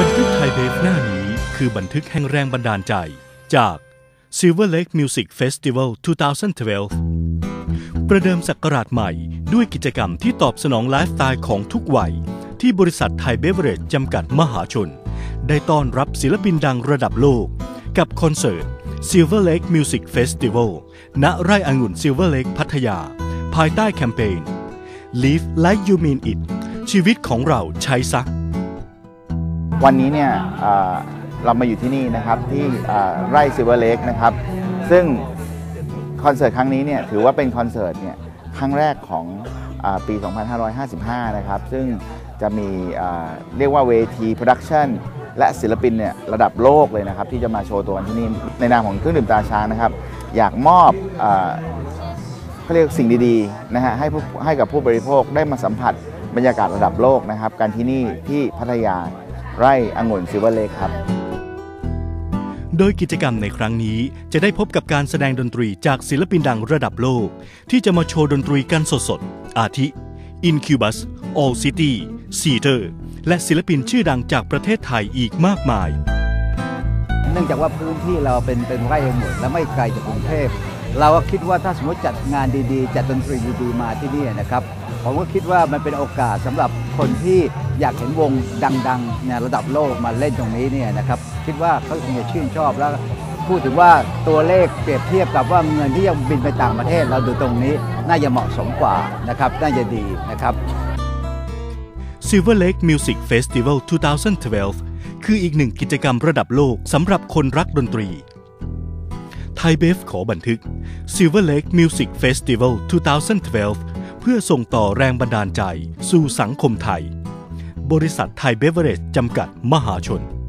ฟหน้านี้คือบันทึกแห่งแรงบันดาลใจจาก Silver Lake Music Festival 2012 ประเดิมศักราชใหม่ด้วยกิจกรรมที่ตอบสนองไลฟ์สไตล์ของทุกวัย ที่บริษัทไทยเบเวอเรจจำกัดมหาชน ได้ต้อนรับศิลปินดังระดับโลก กับคอนเสิร์ต Silver Lake Music Festival ณไร่องุ่น Silver Lake พัทยา ภายใต้แคมเปญ Live Like You Mean It ชีวิตของเราใช้ซัก วันนี้เนี่ยเรามาอยู่ที่นี่นะครับที่ไร่ซิเวอร์เลกนะครับซึ่งคอนเสิร์ตครั้งนี้เนี่ยถือว่าเป็นคอนเสิร์ตเนี่ยครั้งแรกของอาปี 2555 นะครับซึ่งจะมีเรียกว่าเวทีโปรดักชันและศิลปินเนี่ยระดับโลกเลยนะครับที่จะมาโชว์ตัวกันที่นี่ในนามของเครื่องดื่มตาช้างนะครับอยากมอบเขาเรียกสิ่งดีๆนะฮะให้ให้กับผู้บริโภคได้มาสัมผัสบรรยากาศระดับโลกนะครับ การที่นี่ที่พัทยา ไร่องุ่นซิลเวอร์เลคครับ โดยกิจกรรมในครั้งนี้จะได้พบกับการแสดงดนตรีจากศิลปินดังระดับโลก ที่จะมาโชว์ดนตรีกันสดๆ อาทิ Incubus All City c e a t e r และศิลปินชื่อดังจากประเทศไทยอีกมากมาย เนื่องจากว่าพื้นที่เราเป็นเป็นไร่องุ่นและไม่ไกลจากกรุงเทพ เราก็คิดว่าถ้าสมมติจัดงานดีๆ จัดดนตรีดีๆมาที่นี่นะครับผมก็คิดว่ามันเป็นโอกาสสำหรับคนที่อยากเห็นวงดังๆในระดับโลกมาเล่นตรงนี้เนี่ยนะครับคิดว่าเขาคงจะชื่นชอบแล้วพูดถึงว่าตัวเลขเปรียบเทียบกับว่าเงินที่ยังบินไปต่างประเทศ เราดูตรงนี้น่าจะเหมาะสมกว่านะครับน่าจะดีนะครับ Silver Lake Music Festival 2012 คืออีกหนึ่งกิจกรรมระดับโลกสำหรับคนรักดนตรี ไทยเบฟขอบันทึก Silver Lake Music Festival 2012 เพื่อส่งต่อแรงบันดาลใจสู่สังคมไทย บริษัทไทยเบเวอเรจจำกัดมหาชน